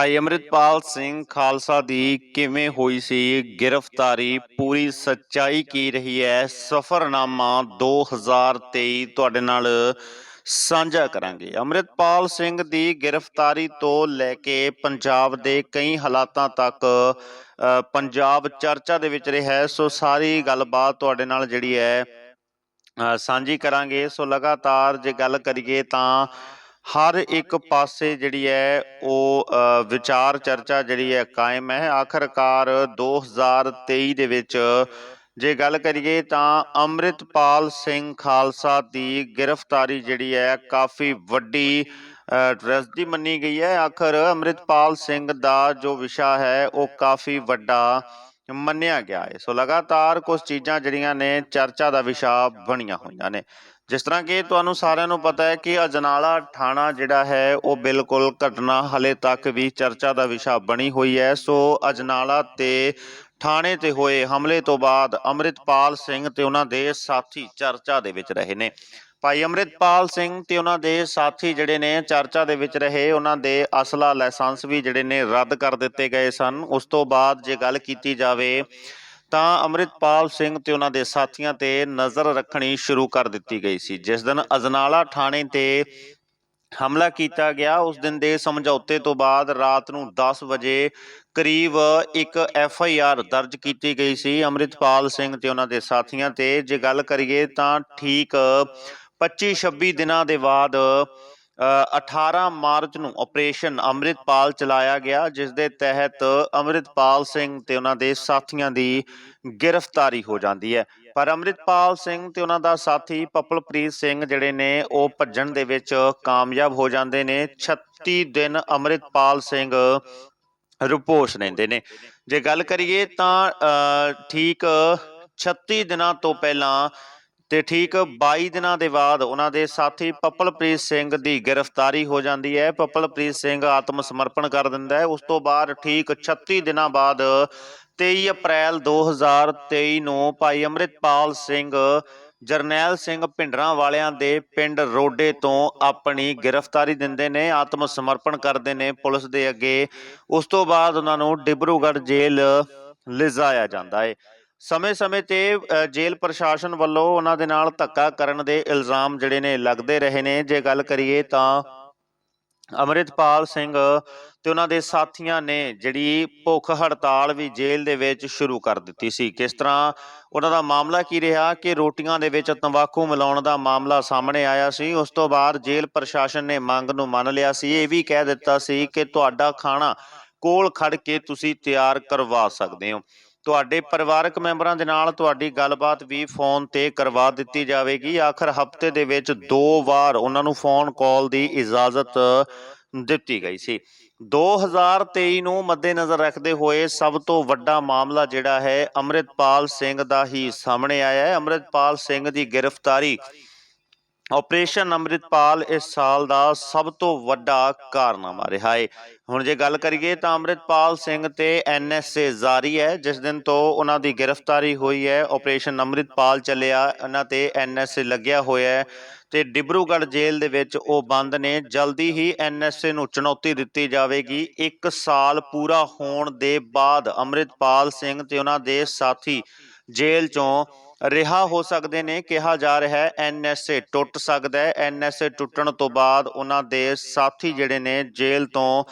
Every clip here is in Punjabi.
ਭਾਈ ਅੰਮ੍ਰਿਤਪਾਲ ਸਿੰਘ ਖਾਲਸਾ ਦੀ ਕਿਵੇਂ ਹੋਈ ਸੀ ਗ੍ਰਿਫਤਾਰੀ? ਪੂਰੀ ਸੱਚਾਈ ਕੀ ਰਹੀ ਹੈ? ਸਫਰਨਾਮਾ 2023 ਤੁਹਾਡੇ ਨਾਲ ਸਾਂਝਾ ਕਰਾਂਗੇ। ਅੰਮ੍ਰਿਤਪਾਲ ਸਿੰਘ ਦੀ ਗ੍ਰਿਫਤਾਰੀ ਤੋਂ ਲੈ ਕੇ ਪੰਜਾਬ ਦੇ ਕਈ ਹਾਲਾਤਾਂ ਤੱਕ ਪੰਜਾਬ ਚਰਚਾ ਦੇ ਵਿੱਚ ਰਿਹਾ ਹੈ। ਸੋ ਸਾਰੀ ਗੱਲਬਾਤ ਤੁਹਾਡੇ ਨਾਲ ਜਿਹੜੀ ਹੈ ਸਾਂਝੀ ਕਰਾਂਗੇ। ਸੋ ਲਗਾਤਾਰ ਜੇ ਗੱਲ ਕਰੀਏ ਤਾਂ ਹਰ ਇੱਕ ਪਾਸੇ ਜਿਹੜੀ ਹੈ ਉਹ ਵਿਚਾਰ ਚਰਚਾ ਜਿਹੜੀ ਹੈ ਕਾਇਮ ਹੈ। ਆਖਰਕਾਰ 2023 ਦੇ ਵਿੱਚ ਜੇ ਗੱਲ ਕਰੀਏ ਤਾਂ ਅੰਮ੍ਰਿਤਪਾਲ ਸਿੰਘ ਖਾਲਸਾ ਦੀ ਗ੍ਰਿਫਤਾਰੀ ਜਿਹੜੀ ਹੈ ਕਾਫੀ ਵੱਡੀ ਟ੍ਰੈਜਡੀ ਮੰਨੀ ਗਈ ਹੈ। ਆਖਰ ਅੰਮ੍ਰਿਤਪਾਲ ਸਿੰਘ ਦਾ ਜੋ ਵਿਸ਼ਾ ਹੈ ਉਹ ਕਾਫੀ ਵੱਡਾ ਮੰਨਿਆ ਗਿਆ ਹੈ। ਸੋ ਲਗਾਤਾਰ ਕੁਝ ਚੀਜ਼ਾਂ ਜਿਹੜੀਆਂ ਨੇ ਚਰਚਾ ਦਾ ਵਿਸ਼ਾ ਬਣੀਆਂ ਹੋਈਆਂ ਨੇ। ਜਿਸ ਤਰ੍ਹਾਂ ਕਿ ਤੁਹਾਨੂੰ ਸਾਰਿਆਂ ਨੂੰ ਪਤਾ ਹੈ ਕਿ ਅਜਨਾਲਾ ਥਾਣਾ ਜਿਹੜਾ ਹੈ, ਉਹ ਬਿਲਕੁਲ ਘਟਨਾ ਹਲੇ ਤੱਕ ਵੀ ਚਰਚਾ ਦਾ ਵਿਸ਼ਾ ਬਣੀ ਹੋਈ ਹੈ। ਸੋ ਅਜਨਾਲਾ ਤੇ ਥਾਣੇ ਤੇ ਹੋਏ ਹਮਲੇ ਤੋਂ ਬਾਅਦ ਅੰਮ੍ਰਿਤਪਾਲ ਸਿੰਘ ਤੇ ਉਹਨਾਂ ਦੇ ਸਾਥੀ ਚਰਚਾ ਦੇ ਵਿੱਚ ਰਹੇ ਨੇ। ਭਾਈ ਅੰਮ੍ਰਿਤਪਾਲ ਸਿੰਘ ਤੇ ਉਹਨਾਂ ਦੇ ਸਾਥੀ ਜਿਹੜੇ ਨੇ, ਚਰਚਾ ਦੇ ਵਿੱਚ ਰਹੇ। ਉਹਨਾਂ ਦੇ ਅਸਲਾ ਲਾਇਸੈਂਸ ਵੀ ਜਿਹੜੇ ਨੇ ਰੱਦ ਕਰ ਦਿੱਤੇ ਗਏ ਸਨ। ਉਸ ਤੋਂ ਬਾਅਦ ਜੇ ਗੱਲ ਕੀਤੀ ਜਾਵੇ ਤਾਂ ਅੰਮ੍ਰਿਤਪਾਲ ਸਿੰਘ ਤੇ ਉਹਨਾਂ ਦੇ ਸਾਥੀਆਂ ਤੇ ਨਜ਼ਰ ਰੱਖਣੀ ਸ਼ੁਰੂ ਕਰ ਦਿੱਤੀ ਗਈ ਸੀ। ਜਿਸ ਦਿਨ ਅਜਨਾਲਾ ਥਾਣੇ ਤੇ ਹਮਲਾ ਕੀਤਾ ਗਿਆ, ਉਸ ਦਿਨ ਦੇ ਸਮਝੌਤੇ ਤੋਂ ਬਾਅਦ ਰਾਤ ਨੂੰ 10 ਵਜੇ ਕਰੀਬ ਇੱਕ ਐਫ ਆਈ ਆਰ ਦਰਜ ਕੀਤੀ ਗਈ ਸੀ। ਅੰਮ੍ਰਿਤਪਾਲ ਸਿੰਘ ਤੇ ਉਹਨਾਂ ਦੇ ਸਾਥੀਆਂ ਤੇ ਜੇ ਗੱਲ ਕਰੀਏ ਤਾਂ ਠੀਕ 25 26 ਦਿਨਾਂ ਦੇ ਬਾਅਦ 18 ਮਾਰਚ ਨੂੰ ਆਪਰੇਸ਼ਨ ਅੰਮ੍ਰਿਤਪਾਲ ਚਲਾਇਆ ਗਿਆ ਜਿਸ ਦੇ ਤਹਿਤ ਅੰਮ੍ਰਿਤਪਾਲ ਸਿੰਘ ਤੇ ਉਹਨਾਂ ਦੇ ਸਾਥੀਆਂ ਦੀ ਗ੍ਰਿਫਤਾਰੀ ਹੋ ਜਾਂਦੀ ਹੈ। ਪਰ ਅੰਮ੍ਰਿਤਪਾਲ ਸਿੰਘ ਤੇ ਉਹਨਾਂ ਦਾ ਸਾਥੀ ਪਪਲਪ੍ਰੀਤ ਸਿੰਘ ਜਿਹੜੇ ਨੇ ਉਹ ਭੱਜਣ ਦੇ ਵਿੱਚ ਕਾਮਯਾਬ ਹੋ ਜਾਂਦੇ ਨੇ। 36 ਦਿਨ ਅੰਮ੍ਰਿਤਪਾਲ ਸਿੰਘ ਰੁਪੋਸ ਰਹਿੰਦੇ ਨੇ। ਜੇ ਗੱਲ ਕਰੀਏ ਤਾਂ ਅ, ਠੀਕ 36 ਦਿਨਾਂ ਤੋਂ ਪਹਿਲਾਂ ਤੇ ਠੀਕ 22 ਦਿਨਾਂ ਦੇ ਬਾਅਦ ਉਹਨਾਂ ਦੇ ਸਾਥੀ ਪਪਲਪ੍ਰੀਤ ਸਿੰਘ ਦੀ ਗ੍ਰਿਫਤਾਰੀ ਹੋ ਜਾਂਦੀ ਹੈ। ਪਪਲਪ੍ਰੀਤ ਸਿੰਘ ਆਤਮ ਸਮਰਪਣ ਕਰ ਦਿੰਦਾ ਹੈ। ਉਸ ਤੋਂ ਬਾਅਦ ਠੀਕ 36 ਦਿਨਾਂ ਬਾਅਦ 23 ਅਪ੍ਰੈਲ 2023 ਨੂੰ ਭਾਈ ਅੰਮ੍ਰਿਤਪਾਲ ਸਿੰਘ, ਜਰਨੈਲ ਸਿੰਘ ਭਿੰਡਰਾਂ ਵਾਲਿਆਂ ਦੇ ਪਿੰਡ ਰੋਡੇ ਤੋਂ ਆਪਣੀ ਗ੍ਰਿਫਤਾਰੀ ਦਿੰਦੇ ਨੇ, ਆਤਮ ਸਮਰਪਣ ਕਰਦੇ ਨੇ ਪੁਲਿਸ ਦੇ ਅੱਗੇ। ਉਸ ਤੋਂ ਬਾਅਦ ਉਹਨਾਂ ਨੂੰ ਡਿਬਰੂਗੜ੍ਹ ਜੇਲ੍ਹ ਲਿਜਾਇਆ ਜਾਂਦਾ ਹੈ। ਸਮੇਂ-ਸਮੇਂ ਤੇ ਅ, ਜੇਲ੍ਹ ਪ੍ਰਸ਼ਾਸਨ ਵੱਲੋਂ ਉਹਨਾਂ ਦੇ ਨਾਲ ਧੱਕਾ ਕਰਨ ਦੇ ਇਲਜ਼ਾਮ ਜਿਹੜੇ ਨੇ ਲੱਗਦੇ ਰਹੇ ਨੇ। ਜੇ ਗੱਲ ਕਰੀਏ ਤਾਂ ਅਮਰਿਤਪਾਲ ਸਿੰਘ ਤੇ ਉਹਨਾਂ ਦੇ ਸਾਥੀਆਂ ਨੇ ਜਿਹੜੀ ਭੁੱਖ ਹੜਤਾਲ ਵੀ ਜੇਲ੍ਹ ਦੇ ਵਿੱਚ ਸ਼ੁਰੂ ਕਰ ਦਿੱਤੀ ਸੀ। ਕਿਸ ਤਰ੍ਹਾਂ ਉਹਨਾਂ ਦਾ ਮਾਮਲਾ ਕੀ ਰਿਹਾ ਕਿ ਰੋਟੀਆਂ ਦੇ ਵਿੱਚ ਤੰਬਾਕੂ ਮਿਲਾਉਣ ਦਾ ਮਾਮਲਾ ਸਾਹਮਣੇ ਆਇਆ ਸੀ। ਉਸ ਤੋਂ ਬਾਅਦ ਜੇਲ੍ਹ ਪ੍ਰਸ਼ਾਸਨ ਨੇ ਮੰਗ ਨੂੰ ਮੰਨ ਲਿਆ ਸੀ। ਇਹ ਵੀ ਕਹਿ ਦਿੱਤਾ ਸੀ ਕਿ ਤੁਹਾਡਾ ਖਾਣਾ ਕੋਲ ਖੜ ਕੇ ਤੁਸੀਂ ਤਿਆਰ ਕਰਵਾ ਸਕਦੇ ਹੋ। ਤੁਹਾਡੇ ਪਰਿਵਾਰਕ ਮੈਂਬਰਾਂ ਦੇ ਨਾਲ ਤੁਹਾਡੀ ਗੱਲਬਾਤ ਵੀ ਫੋਨ ਤੇ ਕਰਵਾ ਦਿੱਤੀ ਜਾਵੇਗੀ। ਆਖਰ ਹਫ਼ਤੇ ਦੇ ਵਿੱਚ ਦੋ ਵਾਰ ਉਹਨਾਂ ਨੂੰ ਫੋਨ ਕਾਲ ਦੀ ਇਜਾਜ਼ਤ ਦਿੱਤੀ ਗਈ ਸੀ। 2023 ਨੂੰ ਮੱਦੇਨਜ਼ਰ ਰੱਖਦੇ ਹੋਏ ਸਭ ਤੋਂ ਵੱਡਾ ਮਾਮਲਾ ਜਿਹੜਾ ਹੈ, ਅੰਮ੍ਰਿਤਪਾਲ ਸਿੰਘ ਦਾ ਹੀ ਸਾਹਮਣੇ ਆਇਆ ਹੈ। ਅੰਮ੍ਰਿਤਪਾਲ ਸਿੰਘ ਦੀ ਗ੍ਰਿਫਤਾਰੀ ਆਪਰੇਸ਼ਨ ਅੰਮ੍ਰਿਤਪਾਲ ਇਸ ਸਾਲ ਦਾ ਸਭ ਤੋਂ ਵੱਡਾ ਕਾਰਨਾਮਾ ਰਿਹਾ ਹੈ ਹੁਣ ਜੇ ਗੱਲ ਕਰੀਏ ਤਾਂ ਅੰਮ੍ਰਿਤਪਾਲ ਸਿੰਘ ਤੇ ਐਨਐਸਏ ਜਾਰੀ ਹੈ, ਜਿਸ ਦਿਨ ਤੋਂ ਉਹਨਾਂ ਦੀ ਗ੍ਰਿਫਤਾਰੀ ਹੋਈ ਹੈ ਆਪਰੇਸ਼ਨ ਅੰਮ੍ਰਿਤਪਾਲ ਚੱਲਿਆ ਇਹਨਾਂ ਤੇ ਐਨਐਸਏ ਲੱਗਿਆ ਹੋਇਆ ਹੈ ਤੇ ਡਿਬਰੂਗੜ੍ਹ ਜੇਲ੍ਹ ਦੇ ਵਿੱਚ ਉਹ ਬੰਦ ਨੇ। ਜਲਦੀ ਹੀ ਐਨਐਸਏ ਨੂੰ ਚੁਣੌਤੀ ਦਿੱਤੀ ਜਾਵੇਗੀ। 1 ਸਾਲ ਪੂਰਾ ਹੋਣ ਦੇ ਬਾਅਦ ਅੰਮ੍ਰਿਤਪਾਲ ਸਿੰਘ ਤੇ ਉਹਨਾਂ ਦੇ ਸਾਥੀ ਜੇਲ੍ਹ ਚੋਂ ਰਿਹਾ ਹੋ ਸਕਦੇ ਨੇ ਕਿਹਾ ਜਾ ਰਿਹਾ ਹੈ ਐਨਐਸਏ ਟੁੱਟ ਸਕਦਾ ਹੈ। ਐਨਐਸਏ ਟੁੱਟਣ ਤੋਂ ਬਾਅਦ ਉਹਨਾਂ ਦੇ ਸਾਥੀ ਜਿਹੜੇ ਨੇ ਜੇਲ੍ਹ ਤੋਂ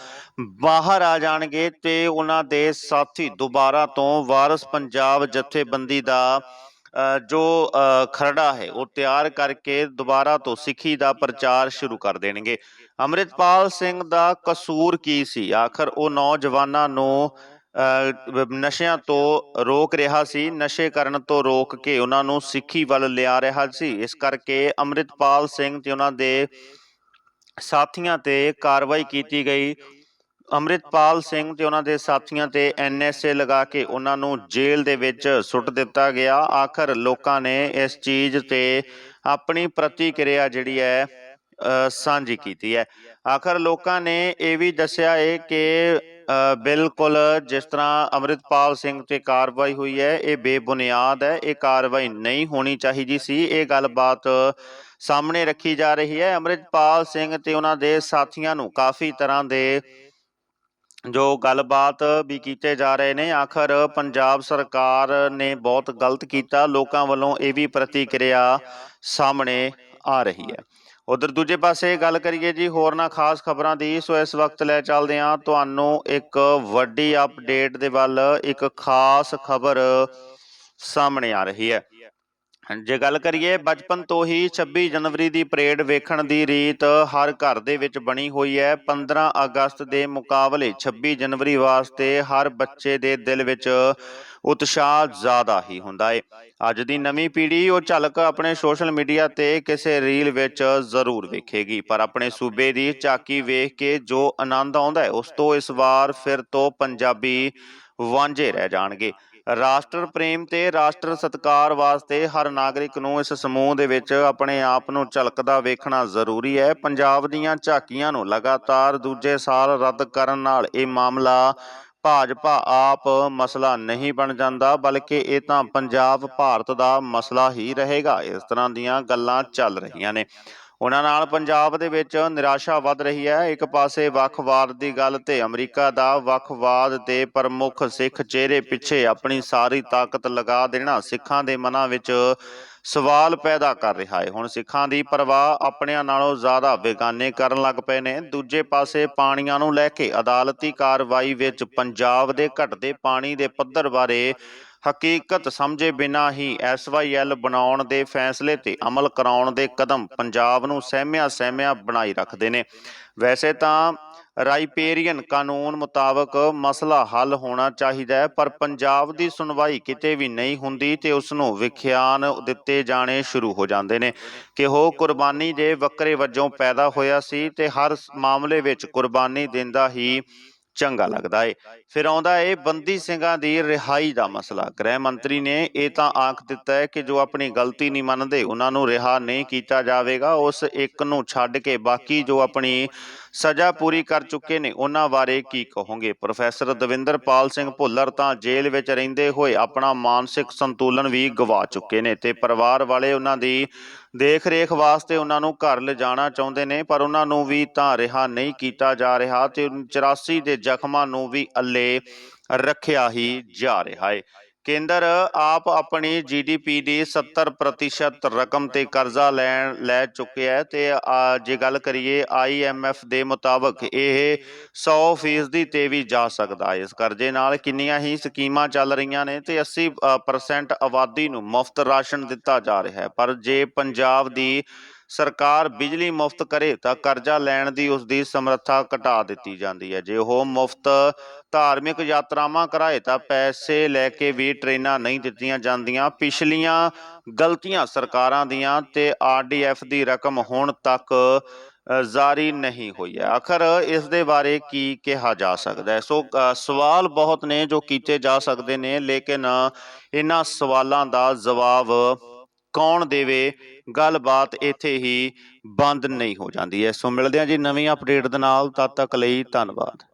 ਬਾਹਰ ਆ ਜਾਣਗੇ ਤੇ ਉਹਨਾਂ ਦੇ ਸਾਥੀ ਦੁਬਾਰਾ ਤੋਂ ਵਾਰਸ ਪੰਜਾਬ ਜਥੇਬੰਦੀ ਦਾ ਅ, ਜੋ ਅ, ਖਰੜਾ ਹੈ ਉਹ ਤਿਆਰ ਕਰਕੇ ਦੁਬਾਰਾ ਤੋਂ ਸਿੱਖੀ ਦਾ ਪ੍ਰਚਾਰ ਸ਼ੁਰੂ ਕਰ ਦੇਣਗੇ। ਅੰਮ੍ਰਿਤਪਾਲ ਸਿੰਘ ਦਾ ਕਸੂਰ ਕੀ ਸੀ? ਆਖਰ ਉਹ ਨੌਜਵਾਨਾਂ ਨੂੰ ਨਸ਼ਿਆਂ ਤੋਂ ਰੋਕ ਰਿਹਾ ਸੀ। ਨਸ਼ੇ ਕਰਨ ਤੋਂ ਰੋਕ ਕੇ ਉਹਨਾਂ ਨੂੰ ਸਿੱਖੀ ਵੱਲ ਲਿਆ ਰਿਹਾ ਸੀ। ਇਸ ਕਰਕੇ ਅੰਮ੍ਰਿਤਪਾਲ ਸਿੰਘ ਤੇ ਉਹਨਾਂ ਦੇ ਸਾਥੀਆਂ ਤੇ ਕਾਰਵਾਈ ਕੀਤੀ ਗਈ। ਅੰਮ੍ਰਿਤਪਾਲ ਸਿੰਘ ਤੇ ਉਹਨਾਂ ਦੇ ਸਾਥੀਆਂ ਤੇ ਐਨਐਸਏ ਲਗਾ ਕੇ ਉਹਨਾਂ ਨੂੰ ਜੇਲ੍ਹ ਦੇ ਵਿੱਚ ਸੁੱਟ ਦਿੱਤਾ ਗਿਆ। ਆਖਰ ਲੋਕਾਂ ਨੇ ਇਸ ਚੀਜ਼ ਤੇ ਆਪਣੀ ਪ੍ਰਤੀਕਿਰਿਆ ਜਿਹੜੀ ਹੈ ਸਾਂਝੀ ਕੀਤੀ ਹੈ। ਆਖਰ ਲੋਕਾਂ ਨੇ ਇਹ ਵੀ ਦੱਸਿਆ ਹੈ ਕਿ ਬਿਲਕੁਲ ਜਿਸ ਤਰ੍ਹਾਂ ਅੰਮ੍ਰਿਤਪਾਲ ਸਿੰਘ ਤੇ ਕਾਰਵਾਈ ਹੋਈ ਹੈ, ਇਹ ਬੇਬੁਨਿਆਦ ਹੈ, ਇਹ ਕਾਰਵਾਈ ਨਹੀਂ ਹੋਣੀ ਚਾਹੀਦੀ ਸੀ। ਇਹ ਗੱਲਬਾਤ ਸਾਹਮਣੇ ਰੱਖੀ ਜਾ ਰਹੀ ਹੈ। ਅੰਮ੍ਰਿਤਪਾਲ ਸਿੰਘ ਤੇ ਉਹਨਾਂ ਦੇ ਸਾਥੀਆਂ ਨੂੰ ਕਾਫੀ ਤਰ੍ਹਾਂ ਦੇ ਜੋ ਗੱਲਬਾਤ ਵੀ ਕੀਤੇ ਜਾ ਰਹੇ ਨੇ, ਆਖਰ ਪੰਜਾਬ ਸਰਕਾਰ ਨੇ ਬਹੁਤ ਗਲਤ ਕੀਤਾ। ਲੋਕਾਂ ਵੱਲੋਂ ਇਹ ਵੀ ਪ੍ਰਤੀਕਿਰਿਆ ਸਾਹਮਣੇ ਆ ਰਹੀ ਹੈ। ਉਧਰ ਦੂਜੇ ਪਾਸੇ ਗੱਲ ਕਰੀਏ ਜੀ ਹੋਰਨਾਂ ਖਾਸ ਖਬਰਾਂ ਦੀ। ਸੋ ਇਸ ਵਕਤ ਲੈ ਚੱਲਦੇ ਹਾਂ ਤੁਹਾਨੂੰ ਇੱਕ ਵੱਡੀ ਅਪਡੇਟ ਦੇ ਵੱਲ ਇੱਕ ਖਾਸ ਖਬਰ ਸਾਹਮਣੇ ਆ ਰਹੀ ਹੈ। ਜੇ ਗੱਲ ਕਰੀਏ ਬਚਪਨ ਤੋਂ ਹੀ 26 ਜਨਵਰੀ ਦੀ ਪਰੇਡ ਵੇਖਣ ਦੀ ਰੀਤ ਹਰ ਘਰ ਦੇ ਵਿੱਚ ਬਣੀ ਹੋਈ ਹੈ। 15 ਅਗਸਤ ਦੇ ਮੁਕਾਬਲੇ 26 ਜਨਵਰੀ ਵਾਸਤੇ ਹਰ ਬੱਚੇ ਦੇ ਦਿਲ ਵਿੱਚ ਉਤਸ਼ਾਹ ਜ਼ਿਆਦਾ ਹੀ ਹੁੰਦਾ ਏ। ਅੱਜ ਦੀ ਨਵੀਂ ਪੀੜ੍ਹੀ ਉਹ ਝਲਕ ਆਪਣੇ ਸੋਸ਼ਲ ਮੀਡੀਆ ਤੇ ਕਿਸੇ ਰੀਲ ਵਿੱਚ ਜ਼ਰੂਰ ਵੇਖੇਗੀ। ਪਰ ਆਪਣੇ ਸੂਬੇ ਦੀ ਝਾਕੀ ਵੇਖ ਕੇ ਜੋ ਆਨੰਦ ਆਉਂਦਾ ਹੈ, ਉਸ ਤੋਂ ਇਸ ਵਾਰ ਫਿਰ ਤੋਂ ਪੰਜਾਬੀ ਵਾਂਝੇ ਰਹਿ ਜਾਣਗੇ। ਰਾਸ਼ਟਰ ਪ੍ਰੇਮ ਤੇ ਰਾਸ਼ਟਰ ਸਤਕਾਰ ਵਾਸਤੇ ਹਰ ਨਾਗਰਿਕ ਨੂੰ ਇਸ ਸਮੂਹ ਦੇ ਵਿੱਚ ਆਪਣੇ ਆਪ ਨੂੰ ਝਲਕਦਾ ਵੇਖਣਾ ਜ਼ਰੂਰੀ ਹੈ। ਪੰਜਾਬ ਦੀਆਂ ਝਾਕੀਆਂ ਨੂੰ ਲਗਾਤਾਰ ਦੂਜੇ ਸਾਲ ਰੱਦ ਕਰਨ ਨਾਲ ਇਹ ਮਾਮਲਾ ਭਾਜਪਾ ਆਪ ਮਸਲਾ ਨਹੀਂ ਬਣ ਜਾਂਦਾ, ਬਲਕਿ ਇਹ ਤਾਂ ਪੰਜਾਬ ਭਾਰਤ ਦਾ ਮਸਲਾ ਹੀ ਰਹੇਗਾ। ਇਸ ਤਰ੍ਹਾਂ ਦੀਆਂ ਗੱਲਾਂ ਚੱਲ ਰਹੀਆਂ ਨੇ। ਉਹਨਾਂ ਨਾਲ ਪੰਜਾਬ ਦੇ ਵਿੱਚ ਨਿਰਾਸ਼ਾ ਵੱਧ ਰਹੀ ਹੈ। ਇੱਕ ਪਾਸੇ ਵੱਖਵਾਦ ਦੀ ਗੱਲ ਤੇ ਅਮਰੀਕਾ ਦਾ ਵੱਖਵਾਦ ਤੇ ਪ੍ਰਮੁੱਖ ਸਿੱਖ ਚਿਹਰੇ ਪਿੱਛੇ ਆਪਣੀ ਸਾਰੀ ਤਾਕਤ ਲਗਾ ਦੇਣਾ ਸਿੱਖਾਂ ਦੇ ਮਨਾਂ ਵਿੱਚ ਸਵਾਲ ਪੈਦਾ ਕਰ ਰਿਹਾ ਹੈ। ਹੁਣ ਸਿੱਖਾਂ ਦੀ ਪਰਵਾਹ ਆਪਣਿਆਂ ਨਾਲੋਂ ਜ਼ਿਆਦਾ ਬੇਗਾਨੇ ਕਰਨ ਲੱਗ ਪਏ ਨੇ। ਦੂਜੇ ਪਾਸੇ ਪਾਣੀਆਂ ਨੂੰ ਲੈ ਕੇ ਅਦਾਲਤੀ ਕਾਰਵਾਈ ਵਿੱਚ ਪੰਜਾਬ ਦੇ ਘਟਦੇ ਪਾਣੀ ਦੇ ਪੱਧਰ ਬਾਰੇ ਹਕੀਕਤ ਸਮਝੇ ਬਿਨਾ ਹੀ ਐਸਵਾਈਐਲ ਬਣਾਉਣ ਦੇ ਫੈਸਲੇ ਤੇ ਅਮਲ ਕਰਾਉਣ ਦੇ ਕਦਮ ਪੰਜਾਬ ਨੂੰ ਸਹਿਮਿਆ ਸਹਿਮਿਆ ਬਣਾਈ ਰੱਖਦੇ ਨੇ। ਵੈਸੇ ਤਾਂ ਰਾਈਪੇਰੀਅਨ ਕਾਨੂੰਨ ਮੁਤਾਬਕ ਮਸਲਾ ਹੱਲ ਹੋਣਾ ਚਾਹੀਦਾ ਹੈ, ਪਰ ਪੰਜਾਬ ਦੀ ਸੁਣਵਾਈ ਕਿਤੇ ਵੀ ਨਹੀਂ ਹੁੰਦੀ ਤੇ ਉਸ ਨੂੰ ਵਿਖਿਆਨ ਦਿੱਤੇ ਜਾਣੇ ਸ਼ੁਰੂ ਹੋ ਜਾਂਦੇ ਨੇ। ਕਿ ਉਹ ਕੁਰਬਾਨੀ ਦੇ ਵੱਖਰੇ ਵਜੋਂ ਪੈਦਾ ਹੋਇਆ ਸੀ ਤੇ ਹਰ ਮਾਮਲੇ ਵਿੱਚ ਕੁਰਬਾਨੀ ਦਿੰਦਾ ਹੀ ਚੰਗਾ ਲੱਗਦਾ ਏ। ਫਿਰ ਆਉਂਦਾ ਏ, ਬੰਦੀ ਸਿੰਘਾਂ ਦੀ ਰਿਹਾਈ ਦਾ ਮਸਲਾ। ਗ੍ਰਹਿ ਮੰਤਰੀ ਨੇ ਇਹ ਤਾਂ ਆਖ ਦਿੱਤਾ ਹੈ ਕਿ ਜੋ ਆਪਣੀ ਗਲਤੀ ਨਹੀਂ ਮੰਨਦੇ, ਉਹਨਾਂ ਨੂੰ ਰਿਹਾ ਨਹੀਂ ਕੀਤਾ ਜਾਵੇਗਾ। ਉਸ ਇੱਕ ਨੂੰ ਛੱਡ ਕੇ ਬਾਕੀ ਜੋ ਆਪਣੀ ਸਜ਼ਾ ਪੂਰੀ ਕਰ ਚੁੱਕੇ ਨੇ, ਉਹਨਾਂ ਬਾਰੇ ਕੀ ਕਹੋਗੇ? ਪ੍ਰੋਫੈਸਰ ਦਵਿੰਦਰਪਾਲ ਸਿੰਘ ਭੁੱਲਰ ਤਾਂ ਜੇਲ੍ਹ ਵਿੱਚ ਰਹਿੰਦੇ ਹੋਏ ਆਪਣਾ ਮਾਨਸਿਕ ਸੰਤੁਲਨ ਵੀ ਗਵਾ ਚੁੱਕੇ ਨੇ ਤੇ ਪਰਿਵਾਰ ਵਾਲੇ ਉਹਨਾਂ ਦੀ ਦੇਖ ਰੇਖ ਵਾਸਤੇ ਉਹਨਾਂ ਨੂੰ ਘਰ ਲਿਜਾਣਾ ਚਾਹੁੰਦੇ ਨੇ, ਪਰ ਉਹਨਾਂ ਨੂੰ ਵੀ ਤਾਂ ਰਿਹਾ ਨਹੀਂ ਕੀਤਾ ਜਾ ਰਿਹਾ ਤੇ 84 ਦੇ ਜ਼ਖਮਾਂ ਨੂੰ ਵੀ ਅੱਲੇ ਰੱਖਿਆ ਹੀ ਜਾ ਰਿਹਾ ਹੈ ਕੇਂਦਰ, ਆਪ ਆਪਣੀ ਜੀਡੀਪੀ ਦੀ 70% ਰਕਮ ਤੇ ਕਰਜ਼ਾ ਲੈਣ, ਲੈ ਚੁੱਕਿਆ ਹੈ ਤੇ ਜੇ ਗੱਲ ਕਰੀਏ ਆਈਐਮਐਫ ਦੇ ਮੁਤਾਬਕ ਇਹ 100% ਦੀ ਤੇ ਵੀ ਜਾ ਸਕਦਾ ਹੈ। ਇਸ ਕਰਜ਼ੇ ਨਾਲ ਕਿੰਨੀਆਂ ਹੀ ਸਕੀਮਾਂ ਚੱਲ ਰਹੀਆਂ ਨੇ ਤੇ 80% ਆਬਾਦੀ ਨੂੰ ਮੁਫਤ ਰਾਸ਼ਨ ਦਿੱਤਾ ਜਾ ਰਿਹਾ ਹੈ। ਪਰ ਜੇ ਪੰਜਾਬ ਦੀ ਸਰਕਾਰ ਬਿਜਲੀ ਮੁਫਤ ਕਰੇ ਤਾਂ ਕਰਜ਼ਾ ਲੈਣ ਦੀ ਉਸ ਦੀ ਸਮਰੱਥਾ ਘਟਾ ਦਿੱਤੀ ਜਾਂਦੀ ਹੈ। ਜੇ ਉਹ ਮੁਫਤ ਧਾਰਮਿਕ ਯਾਤਰਾਵਾਂ ਕਰਾਏ ਤਾਂ ਪੈਸੇ ਲੈ ਕੇ ਵੀ ਟ੍ਰੇਨਾਂ ਨਹੀਂ ਦਿੱਤੀਆਂ ਜਾਂਦੀਆਂ। ਪਿਛਲੀਆਂ ਗਲਤੀਆਂ ਸਰਕਾਰਾਂ ਦੀਆਂ ਤੇ ਆਰਡੀਐਫ ਦੀ ਰਕਮ ਹੁਣ ਤੱਕ ਜਾਰੀ ਨਹੀਂ ਹੋਈ ਹੈ। ਆਖਰ ਇਸ ਦੇ ਬਾਰੇ ਕੀ ਕਿਹਾ ਜਾ ਸਕਦਾ ਹੈ? ਸੋ ਸਵਾਲ ਬਹੁਤ ਨੇ ਜੋ ਕੀਤੇ ਜਾ ਸਕਦੇ ਨੇ, ਲੇਕਿਨ ਇਹਨਾਂ ਸਵਾਲਾਂ ਦਾ ਜਵਾਬ ਕੌਣ ਦੇਵੇ, ਗੱਲਬਾਤ ਇੱਥੇ ਹੀ ਬੰਦ ਨਹੀਂ ਹੋ ਜਾਂਦੀ ਹੈ। ਸੋ ਮਿਲਦੇ ਹਾਂ ਜੀ ਨਵੀਂ ਅਪਡੇਟ ਦੇ ਨਾਲ, ਤਦ ਤੱਕ ਲਈ ਧੰਨਵਾਦ।